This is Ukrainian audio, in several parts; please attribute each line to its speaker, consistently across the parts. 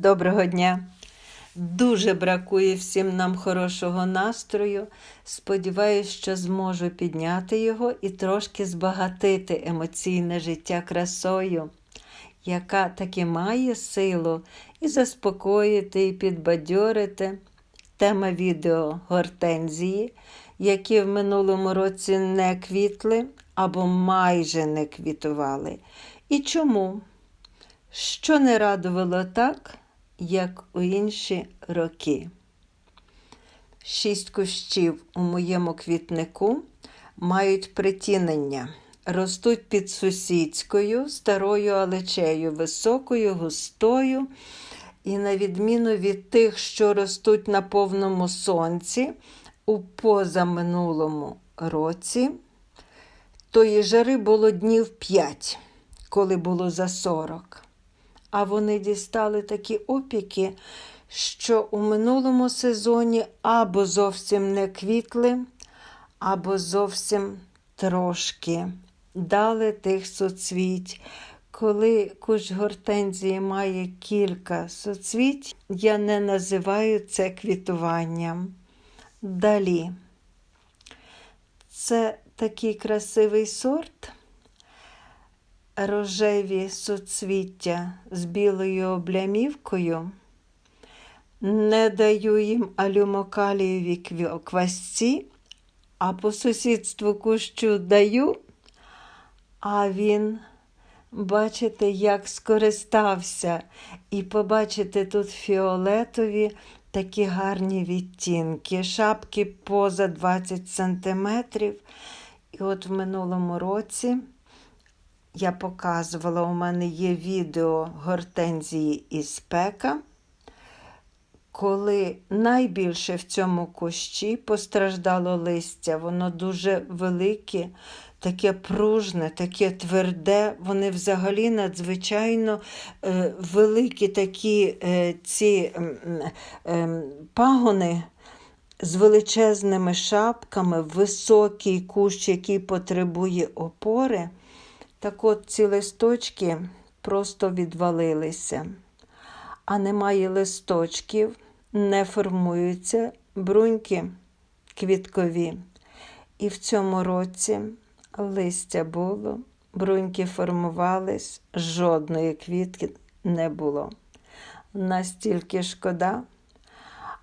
Speaker 1: Доброго дня! Дуже бракує всім нам хорошого настрою. Сподіваюсь, що зможу підняти його і трошки збагатити емоційне життя красою, яка таки має силу і заспокоїти, і підбадьорити. Тема відео гортензії, які в минулому році не квітли або майже не квітували. І чому? Що не радувало так, як у інші роки. Шість кущів у моєму квітнику мають притінення, ростуть під сусідською старою алечею, високою, густою. І на відміну від тих, що ростуть на повному сонці у позаминулому році, тої жари було днів 5, коли було за 40 а вони дістали такі опіки, що у минулому сезоні або зовсім не квітли, або зовсім трошки дали тих соцвіть. Коли кущ гортензії має кілька соцвіть, я не називаю це квітуванням. Далі. Це такий красивий сорт рожеві суцвіття з білою облямівкою, не даю їм алюмокалієві квасці, а по сусідству кущу даю, а він, бачите, як скористався, і побачите тут фіолетові такі гарні відтінки, шапки поза 20 сантиметрів. І от в минулому році я показувала, у мене є відео гортензії і спека, коли найбільше в цьому кущі постраждало листя, воно дуже велике, таке пружне, таке тверде, вони взагалі надзвичайно е, великі такі е, ці е, е, пагони. З величезними шапками, високий кущ, який потребує опори. Так от ці листочки просто відвалилися, а немає листочків, не формуються бруньки квіткові. І в цьому році листя було, бруньки формувались, жодної квітки не було. Настільки шкода.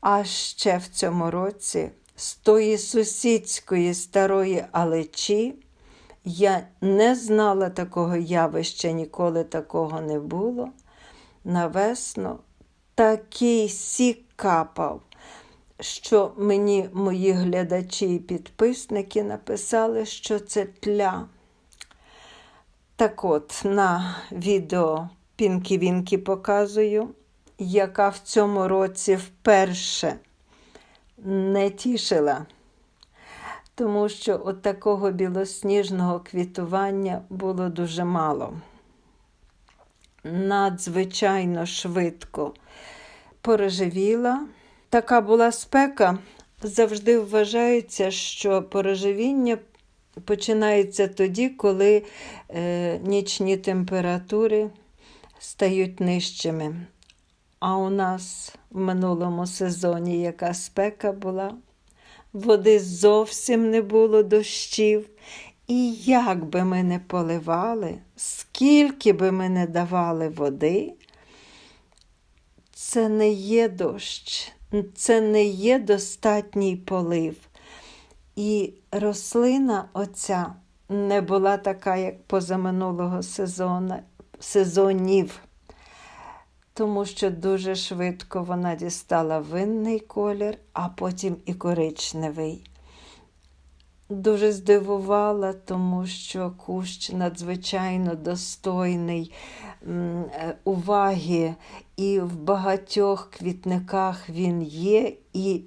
Speaker 1: А ще в цьому році з тої сусідської старої алечі. Я не знала такого явища, ніколи такого не було. На весну такий сік капав, що мені мої глядачі і підписники написали, що це тля. Так от, на відео Пінкі-Вінкі показую, яка в цьому році вперше не тішила тому що от такого білосніжного квітування було дуже мало. Надзвичайно швидко порожевіла. Така була спека. Завжди вважається, що порожевіння починається тоді, коли е, нічні температури стають нижчими. А у нас в минулому сезоні яка спека була води зовсім не було дощів. І як би ми не поливали, скільки би ми не давали води, це не є дощ, це не є достатній полив. І рослина оця не була така, як позаминулого сезону, сезонів тому що дуже швидко вона дістала винний колір, а потім і коричневий. Дуже здивувала, тому що кущ надзвичайно достойний е, уваги, і в багатьох квітниках він є, і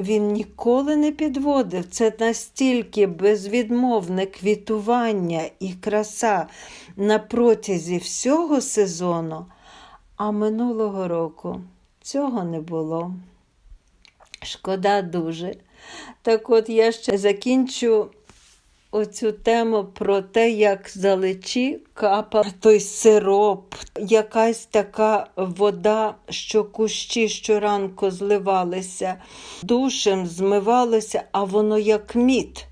Speaker 1: він ніколи не підводив. Це настільки безвідмовне квітування і краса на протязі всього сезону. А минулого року цього не було. Шкода дуже. Так от я ще закінчу оцю тему про те, як з залечі капав той сироп, якась така вода, що кущі щоранку зливалися, душем змивалося, а воно як мід.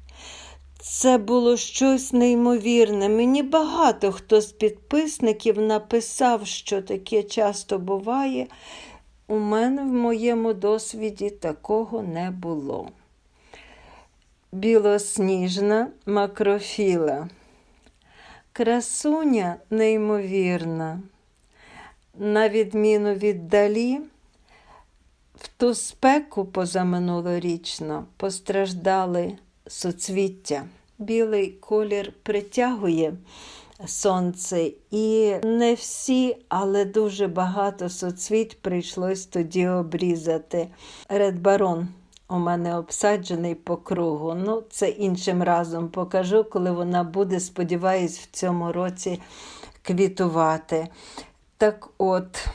Speaker 1: Це було щось неймовірне. Мені багато хто з підписників написав, що таке часто буває. У мене в моєму досвіді такого не було. Білосніжна макрофіла. Красуня неймовірна. На відміну від далі, в ту спеку позаминулорічно постраждали соцвіття. Білий колір притягує сонце, і не всі, але дуже багато соцвіть прийшлось тоді обрізати. Редбарон у мене обсаджений по кругу. Ну, це іншим разом покажу, коли вона буде, сподіваюсь, в цьому році квітувати. Так от.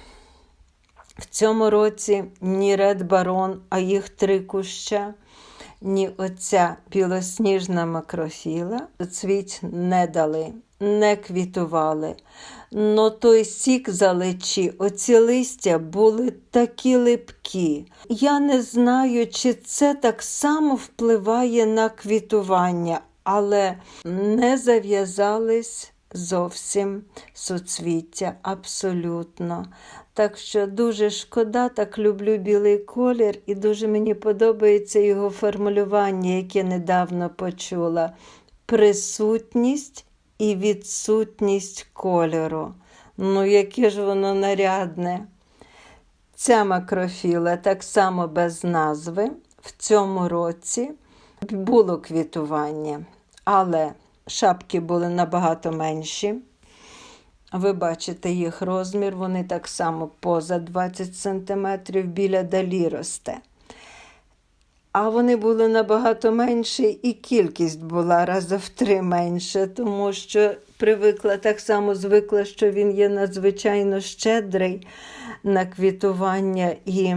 Speaker 1: В цьому році ні Ред Барон, а їх три куща, ні оця білосніжна макрофіла цвіт не дали, не квітували. Но той сік залечі, оці листя були такі липкі. Я не знаю, чи це так само впливає на квітування, але не зав'язались зовсім суцвіття, абсолютно. Так що дуже шкода, так люблю білий колір, і дуже мені подобається його формулювання, яке недавно почула. Присутність і відсутність кольору. Ну, яке ж воно нарядне. Ця макрофіла так само без назви. В цьому році було квітування, але шапки були набагато менші. Ви бачите їх розмір, вони так само поза 20 см біля далі росте. А вони були набагато менші, і кількість була раза в три менше, тому що привикла так само звикла, що він є надзвичайно щедрий на квітування і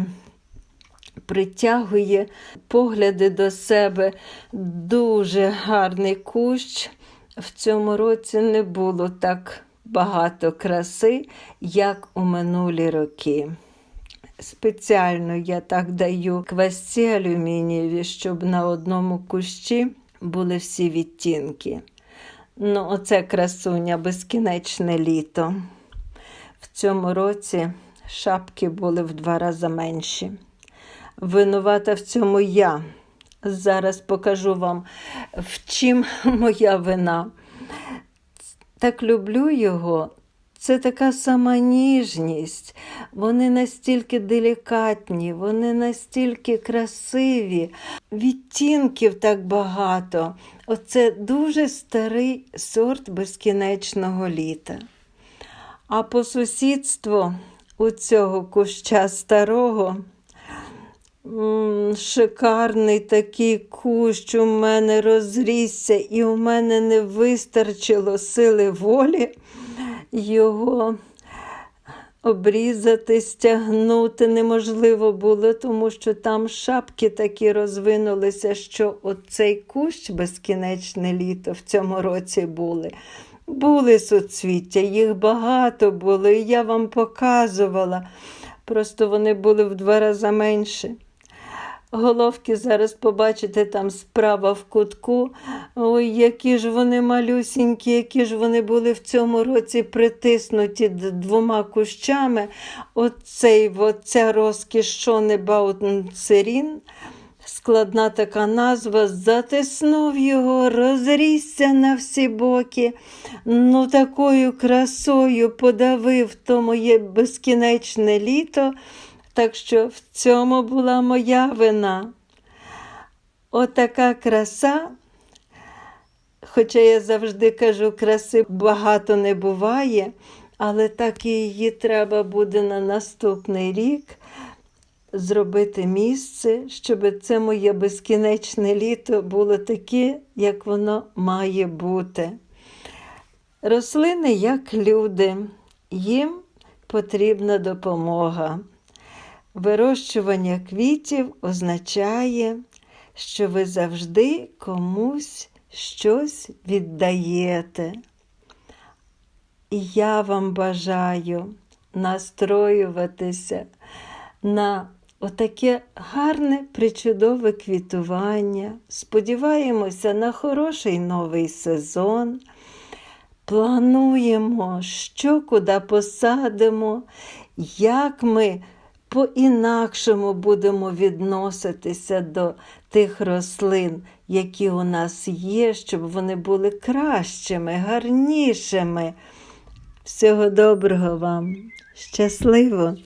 Speaker 1: притягує погляди до себе. Дуже гарний кущ. В цьому році не було так багато краси, як у минулі роки. Спеціально я так даю квасці алюмінієві, щоб на одному кущі були всі відтінки. Ну, оце красуня, безкінечне літо. В цьому році шапки були в два рази менші. Винувата в цьому я. Зараз покажу вам, в чим моя вина. Так люблю його. Це така сама ніжність. Вони настільки делікатні, вони настільки красиві, відтінків так багато. Оце дуже старий сорт безкінечного літа. А по сусідству у цього куща старого. Шикарний такий кущ у мене розрісся, і у мене не вистачило сили волі його обрізати, стягнути неможливо було, тому що там шапки такі розвинулися, що оцей кущ безкінечне літо в цьому році були. Були суцвіття, їх багато було, і я вам показувала. Просто вони були в два рази менші. Головки зараз побачите там справа в кутку. Ой, які ж вони малюсінькі, які ж вони були в цьому році притиснуті двома кущами. Оцей, оця розкіш Шонебаутцерін, складна така назва, затиснув його, розрісся на всі боки. Ну, такою красою подавив то моє безкінечне літо. Так що в цьому була моя вина. Отака краса. Хоча я завжди кажу, краси багато не буває, але так і її треба буде на наступний рік зробити місце, щоб це моє безкінечне літо було таке, як воно має бути. Рослини як люди, їм потрібна допомога. Вирощування квітів означає, що ви завжди комусь щось віддаєте. І я вам бажаю настроюватися на отаке гарне, причудове квітування. Сподіваємося на хороший новий сезон. Плануємо, що куди посадимо, як ми по-інакшому будемо відноситися до тих рослин, які у нас є, щоб вони були кращими, гарнішими. Всього доброго вам! Щасливо!